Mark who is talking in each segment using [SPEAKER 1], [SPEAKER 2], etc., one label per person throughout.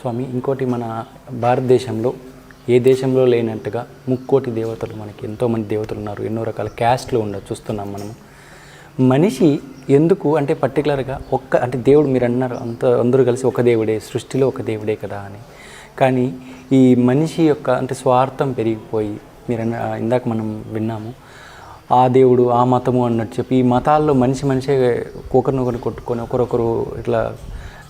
[SPEAKER 1] స్వామి ఇంకోటి మన భారతదేశంలో ఏ దేశంలో లేనట్టుగా ముక్కోటి దేవతలు మనకి ఎంతోమంది దేవతలు ఉన్నారు ఎన్నో రకాల క్యాస్ట్లు ఉండవు చూస్తున్నాం మనము. మనిషి ఎందుకు అంటే పర్టికులర్గా ఒక్క అంటే దేవుడు మీరు అన్నారు అంత అందరూ కలిసి ఒక దేవుడే సృష్టిలో ఒక దేవుడే కదా అని. కానీ ఈ మనిషి యొక్క అంటే స్వార్థం పెరిగిపోయి మీరు ఇందాక మనం విన్నాము ఆ దేవుడు ఆ మతము అన్నట్టు చెప్పి ఈ మతాల్లో మనిషి మనిషే ఒకరినొకరు కొట్టుకొని ఒకరొకరు ఇట్లా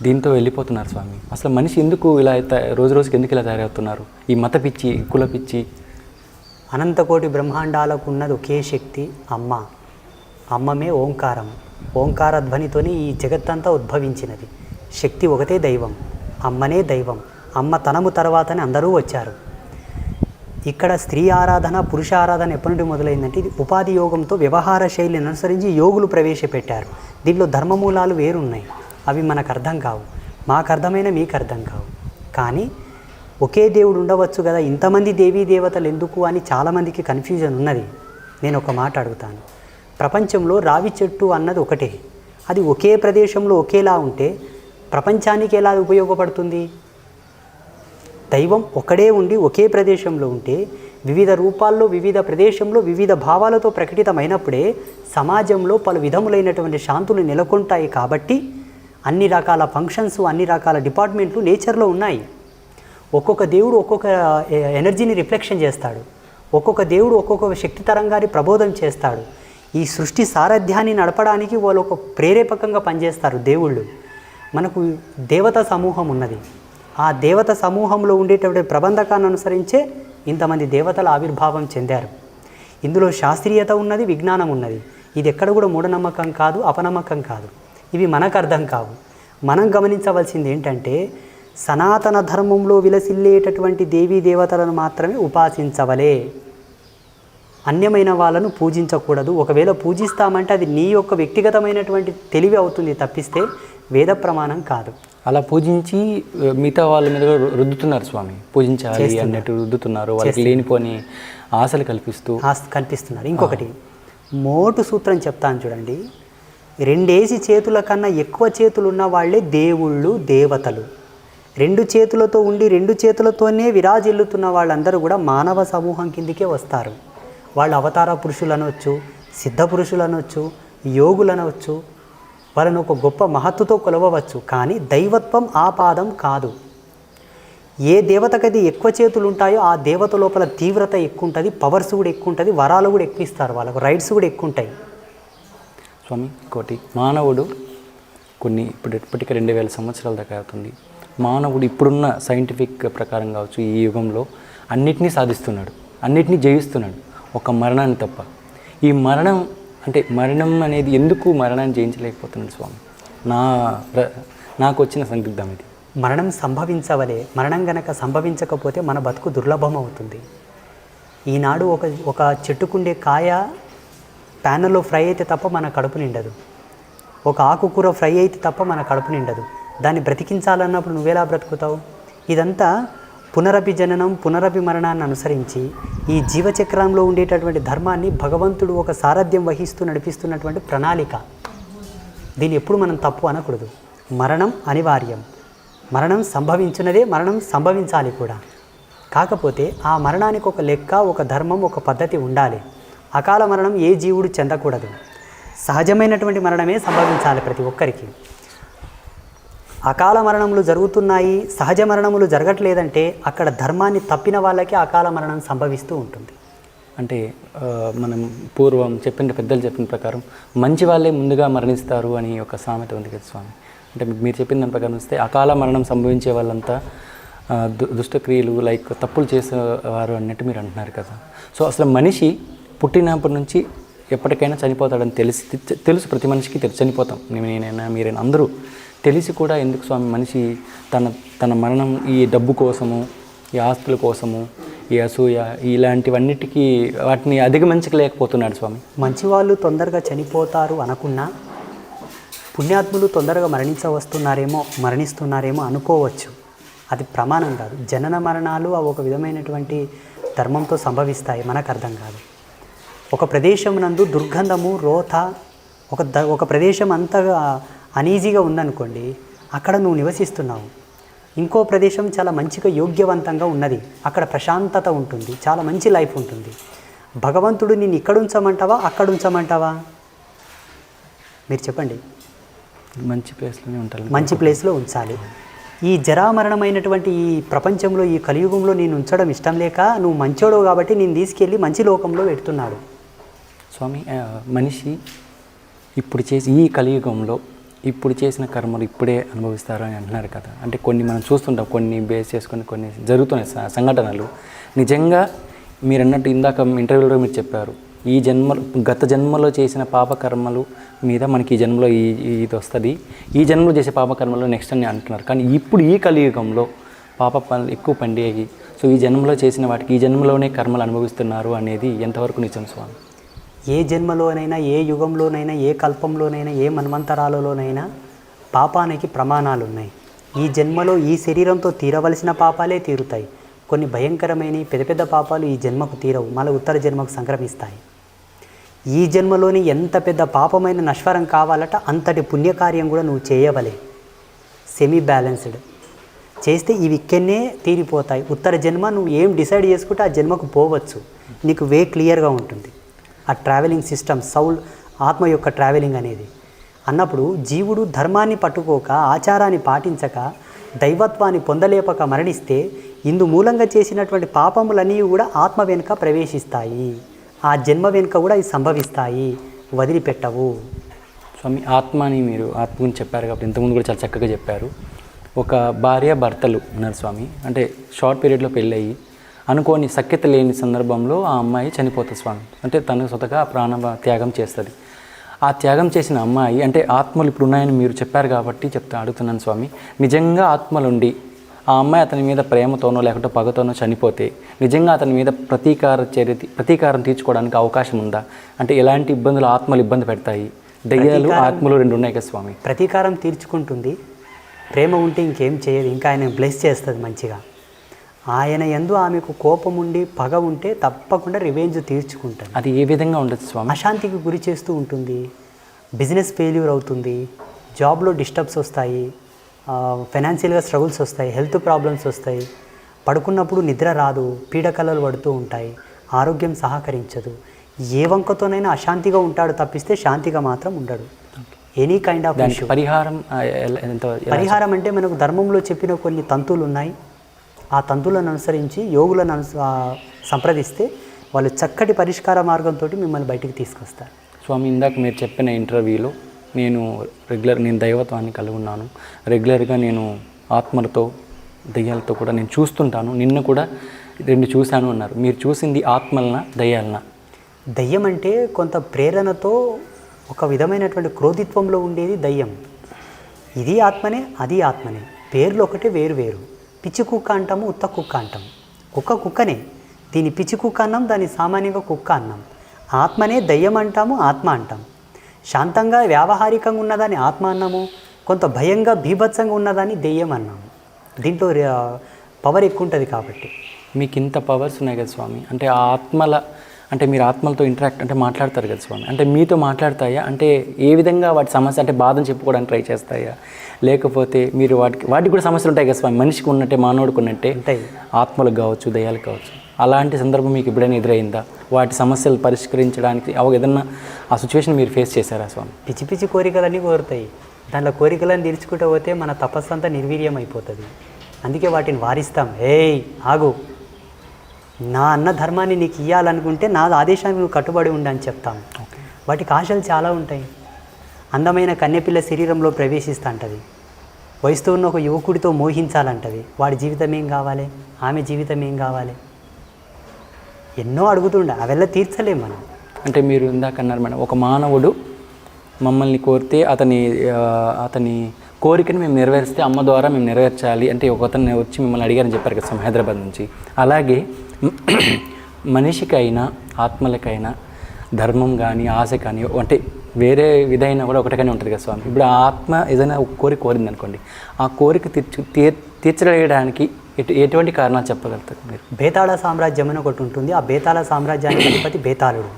[SPEAKER 1] దీంతో వెళ్ళిపోతున్నారు స్వామి. అసలు మనిషి ఎందుకు ఇలా రోజు రోజుకి ఎందుకు ఇలా తయారవుతున్నారు? ఈ మత పిచ్చి కుల పిచ్చి.
[SPEAKER 2] అనంతకోటి బ్రహ్మాండాలకు ఉన్నది ఒకే శక్తి అమ్మ. అమ్మమే ఓంకారం. ఓంకార ధ్వనితోని ఈ జగత్తంతా ఉద్భవించినది. శక్తి ఒకటే దైవం. అమ్మనే దైవం. అమ్మ తనము తర్వాతనే అందరూ వచ్చారు. ఇక్కడ స్త్రీ ఆరాధన పురుష ఆరాధన ఎప్పటి నుండి మొదలైందంటే ఇది ఉపాధి యోగంతో వ్యవహార శైలిని అనుసరించి యోగులు ప్రవేశపెట్టారు. దీంట్లో ధర్మమూలాలు వేరున్నాయి. అవి మనకు అర్థం కావు. మాకు అర్థమైన మీకు అర్థం కావు. కానీ ఒకే దేవుడు ఉండవచ్చు కదా? ఇంతమంది దేవీ దేవతలు ఎందుకు అని చాలామందికి కన్ఫ్యూజన్ ఉన్నది. నేను ఒక మాట అడుగుతాను. ప్రపంచంలో రావి చెట్టు అన్నది ఒకటే. అది ఒకే ప్రదేశంలో ఒకేలా ఉంటే ప్రపంచానికి ఎలా ఉపయోగపడుతుంది? దైవం ఒకడే ఉండి ఒకే ప్రదేశంలో ఉంటే వివిధ రూపాల్లో వివిధ ప్రదేశంలో వివిధ భావాలతో ప్రకటితమైనప్పుడే సమాజంలో పలు విధములైనటువంటి శాంతులు నెలకొంటాయి కాబట్టి అన్ని రకాల ఫంక్షన్స్ అన్ని రకాల డిపార్ట్మెంట్లు నేచర్లో ఉన్నాయి. ఒక్కొక్క దేవుడు ఒక్కొక్క ఎనర్జీని రిఫ్లెక్షన్ చేస్తాడు. ఒక్కొక్క దేవుడు ఒక్కొక్క శక్తి తరంగాన్ని ప్రబోధం చేస్తాడు. ఈ సృష్టి సారథ్యాన్ని నడపడానికి వాళ్ళు ఒక ప్రేరేపకంగా పనిచేస్తారు దేవుళ్ళు. మనకు దేవత సమూహం ఉన్నది. ఆ దేవత సమూహంలో ఉండేటువంటి ప్రబంధకాన్ని అనుసరించే ఇంతమంది దేవతల ఆవిర్భావం చెందారు. ఇందులో శాస్త్రీయత ఉన్నది విజ్ఞానం ఉన్నది. ఇది ఎక్కడ కూడా మూఢనమ్మకం కాదు అపనమ్మకం కాదు. ఇవి మనకు అర్థం కావు. మనం గమనించవలసింది ఏంటంటే సనాతన ధర్మంలో విలసిల్లేటటువంటి దేవీ దేవతలను మాత్రమే ఉపాసించవలే. అన్యమైన వాళ్ళను పూజించకూడదు. ఒకవేళ పూజిస్తామంటే అది నీ యొక్క వ్యక్తిగతమైనటువంటి తెలివి అవుతుంది తప్పిస్తే వేద ప్రమాణం కాదు.
[SPEAKER 1] అలా పూజించి మిగతా వాళ్ళ మీద రుద్దుతున్నారు స్వామి. పూజించాలి అన్నట్టు రుద్దుతున్నారు. వాళ్ళకి లేనిపోని ఆశలు కల్పిస్తూ.
[SPEAKER 2] కల్పిస్తున్నారు. ఇంకొకటి మోటు సూత్రం చెప్తాను చూడండి. రెండేసి చేతుల కన్నా ఎక్కువ చేతులున్న వాళ్ళే దేవుళ్ళు దేవతలు. రెండు చేతులతో ఉండి రెండు చేతులతోనే విరాజిల్లుతున్న వాళ్ళందరూ కూడా మానవ సమూహం కిందికే వస్తారు. వాళ్ళు అవతార పురుషులు అనవచ్చు సిద్ధ పురుషులు అనవచ్చు యోగులు అనవచ్చు వాళ్ళను ఒక గొప్ప మహత్తుతో కొలవవచ్చు. కానీ దైవత్వం ఆ పాదం కాదు. ఏ దేవతకైతే ఎక్కువ చేతులు ఉంటాయో ఆ దేవత లోపల తీవ్రత ఎక్కువ ఉంటుంది పవర్స్ కూడా ఎక్కువ ఉంటుంది వరాలు కూడా ఎక్కువ ఇస్తారు వాళ్ళకు రైట్స్ కూడా ఎక్కువ ఉంటాయి
[SPEAKER 1] స్వామి ఇంకోటి మానవుడు కొన్ని ఇప్పుడు ఇప్పటికే రెండు వేల సంవత్సరాల దాకా అవుతుంది. మానవుడు ఇప్పుడున్న సైంటిఫిక్ ప్రకారం కావచ్చు ఈ యుగంలో అన్నిటినీ సాధిస్తున్నాడు. అన్నిటినీ జయిస్తున్నాడు. ఒక మరణాన్ని తప్ప. ఈ మరణం అంటే మరణం అనేది ఎందుకు మరణాన్ని జయించలేకపోతున్నాడు స్వామి? నా ప్ర- నాకు వచ్చిన సందిగ్ధం ఇది.
[SPEAKER 2] మరణం సంభవించవలే. మరణం గనక సంభవించకపోతే మన బతుకు దుర్లభం అవుతుంది. ఈనాడు ఒక ఒక చెట్టుకుండే కాయ ప్యానల్లో ఫ్రై అయితే తప్ప మన కడుపు నిండదు. ఒక ఆకుకూర ఫ్రై అయితే తప్ప మన కడుపు నిండదు. దాన్ని బ్రతికించాలన్నప్పుడు నువ్వెలా బ్రతుకుతావు? ఇదంతా పునరపి జననం పునరపి మరణాన్ని అనుసరించి ఈ జీవచక్రంలో ఉండేటటువంటి ధర్మాన్ని భగవంతుడు ఒక సారథ్యం వహిస్తూ నడిపిస్తున్నటువంటి ప్రణాళిక. దీన్ని ఎప్పుడు మనం తప్పు అనకూడదు. మరణం అనివార్యం. మరణం సంభవించినదే మరణం సంభవించాలి కూడా. కాకపోతే ఆ మరణానికి ఒక లెక్క ఒక ధర్మం ఒక పద్ధతి ఉండాలి. అకాల మరణం ఏ జీవుడు చెందకూడదు. సహజమైనటువంటి మరణమే సంభవించాలి ప్రతి ఒక్కరికి. అకాల మరణములు జరుగుతున్నాయి సహజ మరణములు జరగట్లేదంటే అక్కడ ధర్మాన్ని తప్పిన వాళ్ళకి అకాల మరణం సంభవిస్తూ ఉంటుంది.
[SPEAKER 1] అంటే మనం పూర్వం చెప్పిన పెద్దలు చెప్పిన ప్రకారం మంచి వాళ్ళే ముందుగా మరణిస్తారు అని ఒక సామెత ఉంది కదా స్వామి. అంటే మీరు చెప్పిన దాని ప్రకారం వస్తే అకాల మరణం సంభవించే వాళ్ళంతా దు- దుష్టక్రియలు లైక్ తప్పులు చేసేవారు అన్నట్టు మీరు అంటున్నారు కదా. సో అసలు మనిషి పుట్టినప్పటి నుంచి ఎప్పటికైనా చనిపోతాడని తెలిసి తెలుసు ప్రతి మనిషికి తెలుసు చనిపోతాం. నేను- నేనైనా మీరైనా అందరూ తెలిసి కూడా ఎందుకు స్వామి మనిషి తన తన మరణం ఈ డబ్బు కోసము ఈ ఆస్తుల కోసము ఈ అసూయ ఇలాంటివన్నిటికీ వాటిని అధిగమించలేకపోతున్నాడు స్వామి.
[SPEAKER 2] మంచి వాళ్ళు తొందరగా చనిపోతారు అనకున్నా పుణ్యాత్ములు తొందరగా మరణించవస్తున్నారేమో మరణిస్తున్నారేమో అనుకోవచ్చు. అది ప్రమాణం కాదు. జనన మరణాలు అవి ఒక విధమైనటువంటి ధర్మంతో సంభవిస్తాయి మనకు అర్థం కాదు. ఒక ప్రదేశం నందు దుర్గంధము రోత ఒక ద ఒక ప్రదేశం అంతగా అనీజీగా ఉందనుకోండి అక్కడ నువ్వు నివసిస్తున్నావు. ఇంకో ప్రదేశం చాలా మంచిగా యోగ్యవంతంగా ఉన్నది. అక్కడ ప్రశాంతత ఉంటుంది చాలా మంచి లైఫ్ ఉంటుంది. భగవంతుడు నిన్ను ఇక్కడ ఉంచమంటావా అక్కడ ఉంచమంటావా మీరు చెప్పండి.
[SPEAKER 1] మంచి ప్లేస్లోనే ఉంటారు
[SPEAKER 2] మంచి ప్లేస్లో ఉంచాలి. ఈ జరామరణమైనటువంటి ఈ ప్రపంచంలో ఈ కలియుగంలో నేను ఉంచడం ఇష్టం లేక నువ్వు మంచోడు కాబట్టి నేను తీసుకెళ్ళి మంచి లోకంలో పెడుతున్నాడు.
[SPEAKER 1] స్వామి మనిషి ఇప్పుడు చేసి ఈ కలియుగంలో ఇప్పుడు చేసిన కర్మలు ఇప్పుడే అనుభవిస్తారు అని అంటున్నారు కదా. అంటే కొన్ని మనం చూస్తుంటాం కొన్ని బేస్ చేసుకొని కొన్ని జరుగుతున్నాయి సంఘటనలు. నిజంగా మీరు అన్నట్టు ఇందాక ఇంటర్వ్యూలో మీరు చెప్పారు ఈ జన్మ గత జన్మలో చేసిన పాప కర్మలు మీద మనకి ఈ జన్మలో ఈ ఇది వస్తుంది. ఈ జన్మలో చేసే పాపకర్మలు నెక్స్ట్ అని అంటున్నారు. కానీ ఇప్పుడు ఈ కలియుగంలో పాప పనులు ఎక్కువ పండేవి. సో ఈ జన్మలో చేసిన వాటికి ఈ జన్మలోనే కర్మలు అనుభవిస్తున్నారు అనేది ఎంతవరకు నిజం స్వామి?
[SPEAKER 2] ఏ జన్మలోనైనా ఏ యుగంలోనైనా ఏ కల్పంలోనైనా ఏ మన్వంతరాలలోనైనా పాపానికి ప్రమాణాలు ఉన్నాయి ఈ జన్మలో ఈ శరీరంతో తీరవలసిన పాపాలే తీరుతాయి. కొన్ని భయంకరమైన పెద్ద పెద్ద పాపాలు ఈ జన్మకు తీరవు. మళ్ళీ ఉత్తర జన్మకు సంక్రమిస్తాయి. ఈ జన్మలోని ఎంత పెద్ద పాపమైన నశ్వరం కావాలట అంతటి పుణ్యకార్యం కూడా నువ్వు చేయవలే. సెమీ బ్యాలెన్స్డ్ చేస్తే ఇవి ఇక్కడనే తీరిపోతాయి. ఉత్తర జన్మ నువ్వు ఏం డిసైడ్ చేసుకుంటే ఆ జన్మకు పోవచ్చు. నీకు వే క్లియర్గా ఉంటుంది. ఆ ట్రావెలింగ్ సిస్టమ్ సౌల్ ఆత్మ యొక్క ట్రావెలింగ్ అనేది. అన్నప్పుడు జీవుడు ధర్మాన్ని పట్టుకోక ఆచారాన్ని పాటించక దైవత్వాన్ని పొందలేపక మరణిస్తే ఇందు మూలంగా చేసినటువంటి పాపములన్నీ కూడా ఆత్మ వెనుక ప్రవేశిస్తాయి. ఆ జన్మ వెనుక కూడా ఇవి సంభవిస్తాయి. వదిలిపెట్టవు.
[SPEAKER 1] స్వామి ఆత్మ అని మీరు ఆత్మ గురించి చెప్పారు కాబట్టి ఇంతకుముందు కూడా చాలా చక్కగా చెప్పారు. ఒక భార్య భర్తలు ఉన్నారు స్వామి. అంటే షార్ట్ పీరియడ్లో పెళ్ళయి. అనుకోని సఖ్యత లేని సందర్భంలో ఆ అమ్మాయి చనిపోతుంది స్వామి. అంటే తను స్వతగా ప్రాణ త్యాగం చేస్తుంది. ఆ త్యాగం చేసిన అమ్మాయి అంటే ఆత్మలు ఇప్పుడు ఉన్నాయని మీరు చెప్పారు కాబట్టి చెప్తా అడుగుతున్నాను స్వామి. నిజంగా ఆత్మలుండి ఆ అమ్మాయి అతని మీద ప్రేమతోనో లేకుంటే పగతోనో చనిపోతే నిజంగా అతని మీద ప్రతీకార చర్య ప్రతీకారం తీర్చుకోవడానికి అవకాశం ఉందా? అంటే ఎలాంటి ఇబ్బందులు ఆత్మలు ఇబ్బంది పెడతాయి? దయ్యాలు ఆత్మలు రెండు ఉన్నాయి కదా స్వామి.
[SPEAKER 2] ప్రతీకారం తీర్చుకుంటుంది. ప్రేమ ఉంటే ఇంకేం చేయదు. ఇంకా ఆయన బ్లెస్ చేస్తుంది మంచిగా. ఆయన ఎందు ఆమెకు కోపం ఉండి పగ ఉంటే తప్పకుండా రివెంజ్ తీర్చుకుంటుంది
[SPEAKER 1] అది ఏ విధంగా ఉండదు స్వామి?
[SPEAKER 2] అశాంతికి గురి చేస్తూ ఉంటుంది బిజినెస్ ఫెయిల్యూర్ అవుతుంది జాబ్లో డిస్టర్బ్స్ వస్తాయి ఫైనాన్షియల్గా స్ట్రగుల్స్ వస్తాయి హెల్త్ ప్రాబ్లమ్స్ వస్తాయి. పడుకున్నప్పుడు నిద్ర రాదు పీడకలలు పడుతూ ఉంటాయి ఆరోగ్యం సహకరించదు. ఏ వంకతోనైనా అశాంతిగా ఉంటాడు తప్పిస్తే శాంతిగా మాత్రం ఉండడు. ఎనీ కైండ్ ఆఫ్
[SPEAKER 1] పరిహారం
[SPEAKER 2] పరిహారం అంటే మనకు ధర్మంలో చెప్పిన కొన్ని తంతులు ఉన్నాయి ఆ తంతులను అనుసరించి యోగులను అను సంప్రదిస్తే వాళ్ళు చక్కటి పరిష్కార మార్గంతో మిమ్మల్ని బయటికి తీసుకొస్తారు.
[SPEAKER 1] స్వామి ఇందాక మీరు చెప్పిన ఇంటర్వ్యూలో నేను రెగ్యులర్ నేను దైవత్వాన్ని కలిగి ఉన్నాను. రెగ్యులర్గా నేను ఆత్మలతో దయ్యాలతో కూడా నేను చూస్తుంటాను. నిన్న కూడా రెండు చూశాను అన్నారు. మీరు చూసింది ఆత్మలనా దయ్యాలనా?
[SPEAKER 2] దయ్యం అంటే కొంత ప్రేరణతో ఒక విధమైనటువంటి క్రోధిత్వంలో ఉండేది దయ్యం. ఇది ఆత్మనే అది ఆత్మనే. పేర్లు ఒకటే వేరు వేరు. పిచ్చి కుక్క అంటాము ఉత్త కుక్క అంటాం కుక్క కుక్కనే. దీని పిచ్చి కుక్క అన్నాం దాని సామాన్యంగా కుక్క అన్నాం. ఆత్మనే దయ్యం అంటాము ఆత్మ అంటాం శాంతంగా వ్యావహారికంగా ఉన్నదాన్ని ఆత్మ అన్నాము కొంత భయంగా బీభత్సంగా ఉన్నదాన్ని దెయ్యం అన్నాము. దీంట్లో పవర్ ఎక్కువ ఉంటుంది కాబట్టి.
[SPEAKER 1] మీకు ఇంత పవర్స్ ఉన్నాయి కదా స్వామి. అంటే ఆ ఆత్మల అంటే మీరు ఆత్మలతో ఇంటరాక్ట్ అంటే మాట్లాడతారు కదా స్వామి. అంటే మీతో మాట్లాడతాయా? అంటే ఏ విధంగా వాటి సమస్య అంటే బాధను చెప్పుకోవడానికి ట్రై చేస్తాయా? లేకపోతే మీరు వాటికి వాటికి కూడా సమస్యలు ఉంటాయి కదా స్వామి. మనిషికి ఉన్నట్టే మానవుడికి ఉన్నట్టే
[SPEAKER 2] ఉంటాయి.
[SPEAKER 1] ఆత్మలకు కావచ్చు దయ్యాలకు కావచ్చు. అలాంటి సందర్భం మీకు ఎప్పుడైనా ఎదురైందా? వాటి సమస్యలు పరిష్కరించడానికి అవ ఏదన్నా ఆ సిచ్యువేషన్ మీరు ఫేస్ చేశారా స్వామి?
[SPEAKER 2] పిచ్చి పిచ్చి కోరికలన్నీ కోరుతాయి. దాంట్లో కోరికలను తీర్చుకుంటూ పోతే మన తపస్సు అంతా నిర్వీర్యం అయిపోతుంది. అందుకే వాటిని వారిస్తాం. ఏయ్ ఆగు. నా అన్న ధర్మాన్ని నీకు ఇవ్వాలనుకుంటే నా ఆదేశానికి నువ్వు కట్టుబడి ఉండని చెప్తాం. వాటికి ఆశలు చాలా ఉంటాయి. అందమైన కన్నెపిల్ల శరీరంలో ప్రవేశిస్తా అంటది వయసుతో ఉన్న ఒక యువకుడితో మోహించాలంటది. వాడి జీవితం ఏం కావాలి? ఆమె జీవితం ఏం కావాలి? ఎన్నో అడుగుతుండే అవెల్లా తీర్చలేం మనం.
[SPEAKER 1] అంటే మీరు ఇందాక అన్నారు మేడం ఒక మానవుడు మమ్మల్ని కోరితే అతని అతని కోరికని మేము నెరవేరిస్తే అమ్మ ద్వారా మేము నెరవేర్చాలి అంటే ఒక అతను వచ్చి మిమ్మల్ని అడిగారని చెప్పారు కదా హైదరాబాద్ నుంచి. అలాగే మనిషికైనా ఆత్మలకైనా ధర్మం కానీ ఆశ కానీ అంటే వేరే విధైనా కూడా ఒకటిగానే ఉంటుంది కదా స్వామి. ఇప్పుడు ఆత్మ ఏదైనా ఒక కోరిక కోరింది అనుకోండి ఆ కోరిక తీర్చు తీర్ తీర్చడానికి ఎటు ఎటువంటి కారణాలు చెప్పగలుగుతారు మీరు?
[SPEAKER 2] బేతాళ సామ్రాజ్యం అని ఒకటి ఉంటుంది. ఆ బేతాళ సామ్రాజ్యానికి అధిపతి బేతాళుడు.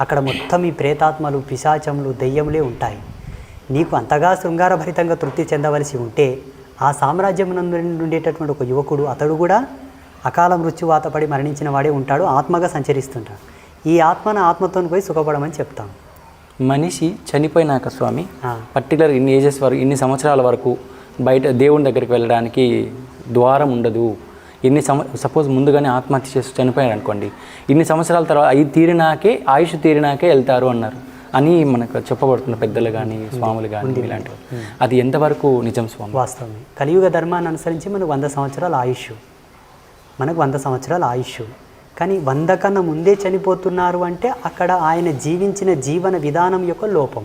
[SPEAKER 2] అక్కడ మొత్తం ఈ ప్రేతాత్మలు పిశాచములు దెయ్యములే ఉంటాయి. నీకు అంతగా శృంగారభరితంగా తృప్తి చెందవలసి ఉంటే ఆ సామ్రాజ్యం నుండి ఉండేటటువంటి ఒక యువకుడు అతడు కూడా అకాల మృత్యువాత పడి మరణించిన వాడే ఉంటాడు ఆత్మగా సంచరిస్తుంటాడు. ఈ ఆత్మను ఆత్మతో పోయి సుఖపడమని చెప్తాం.
[SPEAKER 1] మనిషి చనిపోయినాక స్వామి పర్టికులర్ ఇన్ని ఏజెస్ వరకు ఇన్ని సంవత్సరాల వరకు బయట దేవుని దగ్గరికి వెళ్ళడానికి ద్వారం ఉండదు. ఇన్ని సంవ సపోజ్ ముందుగానే ఆత్మహత్య చేసి చనిపోయారు అనుకోండి ఇన్ని సంవత్సరాల తర్వాత అవి తీరినాకే ఆయుష్ తీరినాకే వెళ్తారు అన్నారు. అని మనకు చెప్పబడుతున్న పెద్దలు కానీ స్వాములు కానీ ఇలాంటివి. అది ఎంతవరకు నిజం స్వామి?
[SPEAKER 2] వాస్తవమే. కలియుగ ధర్మాన్ని అనుసరించి మనకు వంద సంవత్సరాల ఆయుష్. మనకు వంద సంవత్సరాల ఆయుష్ కానీ వంద కన్నా ముందే చనిపోతున్నారు అంటే అక్కడ ఆయన జీవించిన జీవన విధానం యొక్క లోపం.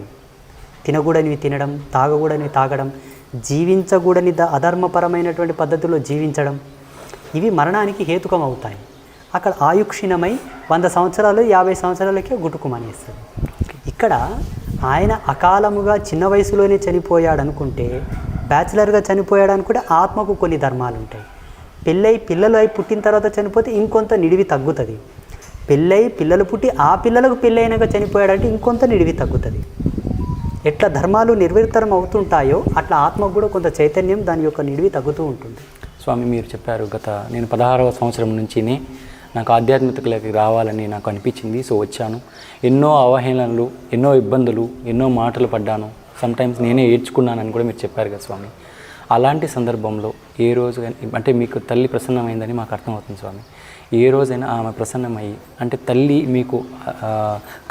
[SPEAKER 2] తినకూడనివి తినడం తాగకూడనివి తాగడం జీవించకూడని ద అధర్మపరమైనటువంటి పద్ధతిలో జీవించడం ఇవి మరణానికి హేతుకం అవుతాయి అక్కడ ఆయుక్షీణమై వంద సంవత్సరాలు యాభై సంవత్సరాలకే గుటుకుమనేస్తుంది. ఇక్కడ ఆయన అకాలముగా చిన్న వయసులోనే చనిపోయాడు అనుకుంటే బ్యాచిలర్గా చనిపోయాడు అనుకుంటే ఆత్మకు కొన్ని ధర్మాలు ఉంటాయి పెళ్ళై పిల్లలు అయి పుట్టిన తర్వాత చనిపోతే ఇంకొంత నిడివి తగ్గుతుంది. పెళ్ళై పిల్లలు పుట్టి ఆ పిల్లలకు పెళ్ళైనాక చనిపోయాడంటే ఇంకొంత నిడివి తగ్గుతుంది. ఎట్లా ధర్మాలు నిర్వృత్తరం అవుతుంటాయో అట్లా ఆత్మకు కూడా కొంత చైతన్యం దాని యొక్క నిడివి తగ్గుతూ ఉంటుంది.
[SPEAKER 1] స్వామి మీరు చెప్పారు గత నేను పదహారవ సంవత్సరం నుంచినే నాకు ఆధ్యాత్మికతలోకి రావాలని నాకు అనిపించింది. సో వచ్చాను. ఎన్నో అవహేళనలు ఎన్నో ఇబ్బందులు ఎన్నో మాటలు పడ్డాను. సమ్టైమ్స్ నేనే ఏడ్చుకున్నానని కూడా మీరు చెప్పారు కదా స్వామి. అలాంటి సందర్భంలో ఏ రోజు అంటే మీకు తల్లి ప్రసన్నమైందని మాకు అర్థమవుతుంది స్వామి. ఏ రోజైనా ఆమె ప్రసన్నమయ్యి అంటే తల్లి మీకు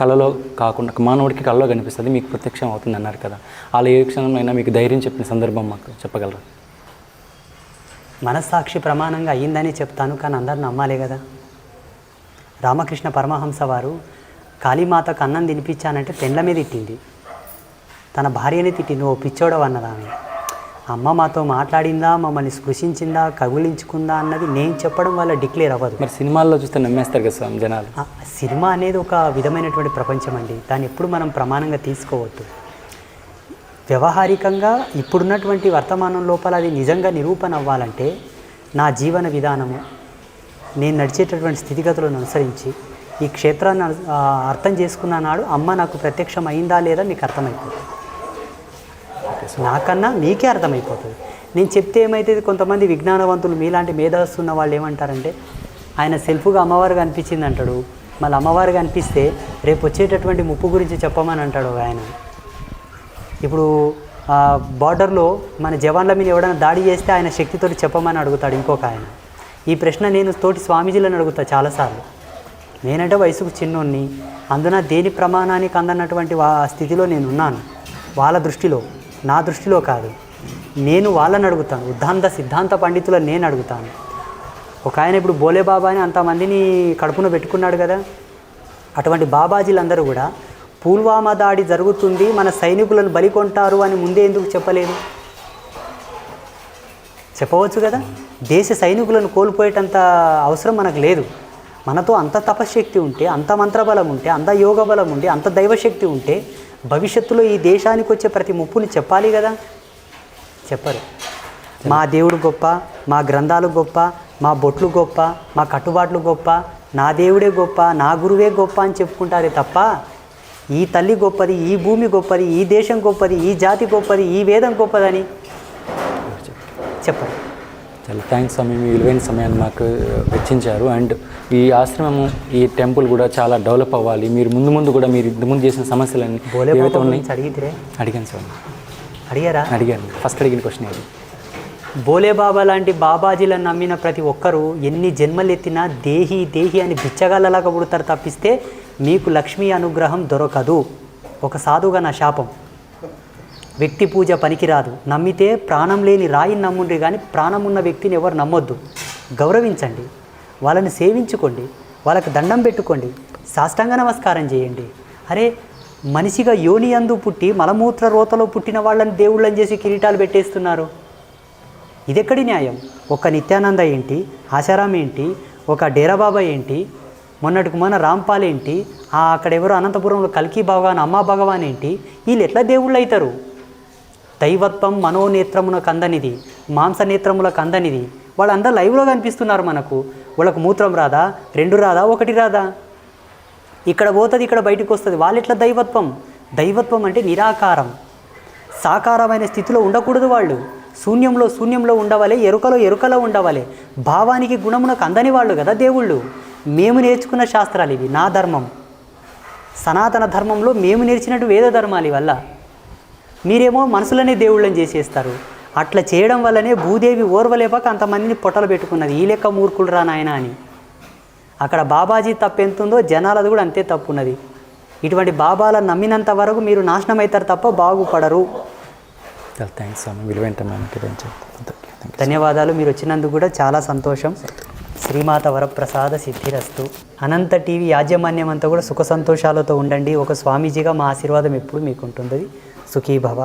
[SPEAKER 1] కళలో కాకుండా మానవుడికి కళలో కనిపిస్తుంది మీకు ప్రత్యక్షం అవుతుంది అన్నారు కదా. అలా ఏ క్షణంలో మీకు ధైర్యం చెప్పిన సందర్భం మాకు చెప్పగలరా?
[SPEAKER 2] మనస్సాక్షి ప్రమాణంగా అయ్యిందని చెప్తాను కానీ అందరు నమ్మాలే కదా. రామకృష్ణ పరమహంస వారు కాళీమాతకు అన్నం తినిపించానంటే పెండ్ల మీద తిట్టింది. తన భార్యని తిట్టింది ఓ పిచ్చోడవు అన్నది ఆమె అమ్మ మాతో మాట్లాడిందా మమ్మల్ని స్పృశించిందా కగులించుకుందా అన్నది నేను చెప్పడం వల్ల డిక్లేర్ అవ్వదు.
[SPEAKER 1] మరి సినిమాల్లో చూస్తే నమ్మేస్తారు కదా స్వామి జనాలు?
[SPEAKER 2] సినిమా అనేది ఒక విధమైనటువంటి ప్రపంచం అండి. దాన్ని ఎప్పుడు మనం ప్రమాణంగా తీసుకోవద్దు. వ్యవహారికంగా ఇప్పుడున్నటువంటి వర్తమానం లోపల అది నిజంగా నిరూపణ అవ్వాలంటే నా జీవన విధానము నేను నడిచేటటువంటి స్థితిగతులను అనుసరించి ఈ క్షేత్రాన్ని అర్థం చేసుకున్న నాడు అమ్మ నాకు ప్రత్యక్షం అయిందా లేదా మీకు అర్థమైపోతుంది. నాకన్నా మీకే అర్థమైపోతుంది. నేను చెప్తే ఏమైతుంది? కొంతమంది విజ్ఞానవంతులు మీలాంటి మేధస్సు ఉన్న వాళ్ళు ఏమంటారంటే ఆయన సెల్ఫ్గా అమ్మవారుగా అనిపించింది అంటాడు. మళ్ళీ అమ్మవారుగా అనిపిస్తే రేపు వచ్చేటటువంటి ముప్పు గురించి చెప్పమని అంటాడు ఒక ఆయన. ఇప్పుడు బార్డర్లో మన జవాన్ల మీద ఎవడైనా దాడి చేస్తే ఆయన శక్తితోటి చెప్పమని అడుగుతాడు ఇంకొక ఆయన. ఈ ప్రశ్న నేను తోటి స్వామీజీలను అడుగుతా చాలాసార్లు. నేనంటే వయసుకు చిన్నోన్ని అందున దేని ప్రమాణానికి అందనటువంటి వా స్థితిలో నేను ఉన్నాను వాళ్ళ దృష్టిలో. నా దృష్టిలో కాదు. నేను వాళ్ళని అడుగుతాను. ఉద్దాంత సిద్ధాంత పండితులను నేను అడుగుతాను. ఒక ఆయన ఇప్పుడు బోలే బాబా అని అంతమందిని కడుపున పెట్టుకున్నాడు కదా. అటువంటి బాబాజీలందరూ కూడా పుల్వామా దాడి జరుగుతుంది మన సైనికులను బలి కొంటారు అని ముందే ఎందుకు చెప్పలేదు? చెప్పవచ్చు కదా? దేశ సైనికులను కోల్పోయేటంత అవసరం మనకు లేదు. మనతో అంత తపశ్శక్తి ఉంటే అంత మంత్రబలం ఉంటే అంత యోగ బలం ఉంటే అంత దైవశక్తి ఉంటే భవిష్యత్తులో ఈ దేశానికి వచ్చే ప్రతి ముప్పుని చెప్పాలి కదా? చెప్పరు. మా దేవుడు గొప్ప మా గ్రంథాలు గొప్ప మా బొట్లు గొప్ప మా కట్టుబాట్లు గొప్ప నా దేవుడే గొప్ప నా గురువే గొప్ప అని చెప్పుకుంటారే తప్ప ఈ తల్లి గొప్పది ఈ భూమి గొప్పది ఈ దేశం గొప్పది ఈ జాతి గొప్పది ఈ వేదం గొప్పదని చెప్పరు.
[SPEAKER 1] చాలా థ్యాంక్స్ స్వామి మీ విలువైన సమయాన్ని మాకు వెచ్చించారు. అండ్ ఈ ఆశ్రమము ఈ టెంపుల్ కూడా చాలా డెవలప్ అవ్వాలి. మీరు ముందు ముందు కూడా మీరు ఇంత ముందు చేసిన సమస్యలన్నీ ఏవైతే ఉన్నాయి?
[SPEAKER 2] అడిగితే
[SPEAKER 1] అడిగాను స్వామి
[SPEAKER 2] అడిగారా?
[SPEAKER 1] అడిగాను. ఫస్ట్ అడిగిన క్వశ్చన్ అది
[SPEAKER 2] బోలే బాబా లాంటి బాబాజీలను నమ్మిన ప్రతి ఒక్కరూ ఎన్ని జన్మలు ఎత్తినా దేహి దేహి అని బిచ్చగాళ్ళలాగా పుడతారు తప్పిస్తే మీకు లక్ష్మీ అనుగ్రహం దొరకదు. ఒక సాధుగా నా శాపం. వ్యక్తి పూజ పనికిరాదు. నమ్మితే ప్రాణం లేని రాయిని నమ్ముండ్రి కానీ ప్రాణం ఉన్న వ్యక్తిని ఎవరు నమ్మొద్దు. గౌరవించండి. వాళ్ళని సేవించుకోండి. వాళ్ళకి దండం పెట్టుకోండి. సాష్టాంగ నమస్కారం చేయండి. అరే మనిషిగా యోని అందు పుట్టి మలమూత్ర రోతలో పుట్టిన వాళ్ళని దేవుళ్ళని చేసి కిరీటాలు పెట్టేస్తున్నారు. ఇదెక్కడి న్యాయం? ఒక నిత్యానంద ఏంటి? ఆశారాం ఏంటి? ఒక డేరాబాబా ఏంటి? మొన్నటికి మొన్న రాంపాల్ ఏంటి అక్కడెవరో అక్కడ ఎవరు అనంతపురంలో కల్కి భగవాన్ అమ్మా భగవాన్ ఏంటి? వీళ్ళు ఎట్లా దేవుళ్ళు అవుతారు దైవత్వం మనోనేత్రమునకు అందనిది మాంసనేత్రములకు అందనిది. వాళ్ళందరూ లైవ్లో కనిపిస్తున్నారు మనకు. వాళ్ళకు మూత్రం రాదా? రెండు రాదా? ఒకటి రాదా? ఇక్కడ పోతుంది ఇక్కడ బయటకు వస్తుంది. వాళ్ళు ఎట్లా దైవత్వం? దైవత్వం అంటే నిరాకారం. సాకారమైన స్థితిలో ఉండకూడదు వాళ్ళు. శూన్యంలో శూన్యంలో ఉండవలే ఎరుకలో ఎరుకలో ఉండవలే. భావానికి గుణమునకు అందని వాళ్ళు కదా దేవుళ్ళు. మేము నేర్చుకున్న శాస్త్రాలు ఇవి నా ధర్మం. సనాతన ధర్మంలో మేము నేర్చినట్టు వేద ధర్మాలు ఇవల్ల. మీరేమో మనసులనే దేవుళ్ళని చేసేస్తారు. అట్లా చేయడం వల్లనే భూదేవి ఓర్వలేపాక అంతమందిని పొట్టలు పెట్టుకున్నది. ఈ లెక్క మూర్ఖులు రా నాయన అని. అక్కడ బాబాజీ తప్పు ఎంత ఉందో జనాలది కూడా అంతే తప్పు ఉన్నది ఇటువంటి బాబాలను నమ్మినంత వరకు మీరు నాశనం అవుతారు తప్ప బాగుపడరు.
[SPEAKER 1] థ్యాంక్స్ స్వామి. విలువైన
[SPEAKER 2] ధన్యవాదాలు. మీరు వచ్చినందుకు కూడా చాలా సంతోషం. శ్రీమాత వరప్రసాద సిద్ధిరస్తు. అనంత టీవీ యాజమాన్యం అంతా కూడా సుఖ సంతోషాలతో ఉండండి. ఒక స్వామీజీగా మా ఆశీర్వాదం ఎప్పుడు మీకు ఉంటుంది సుఖీ భవ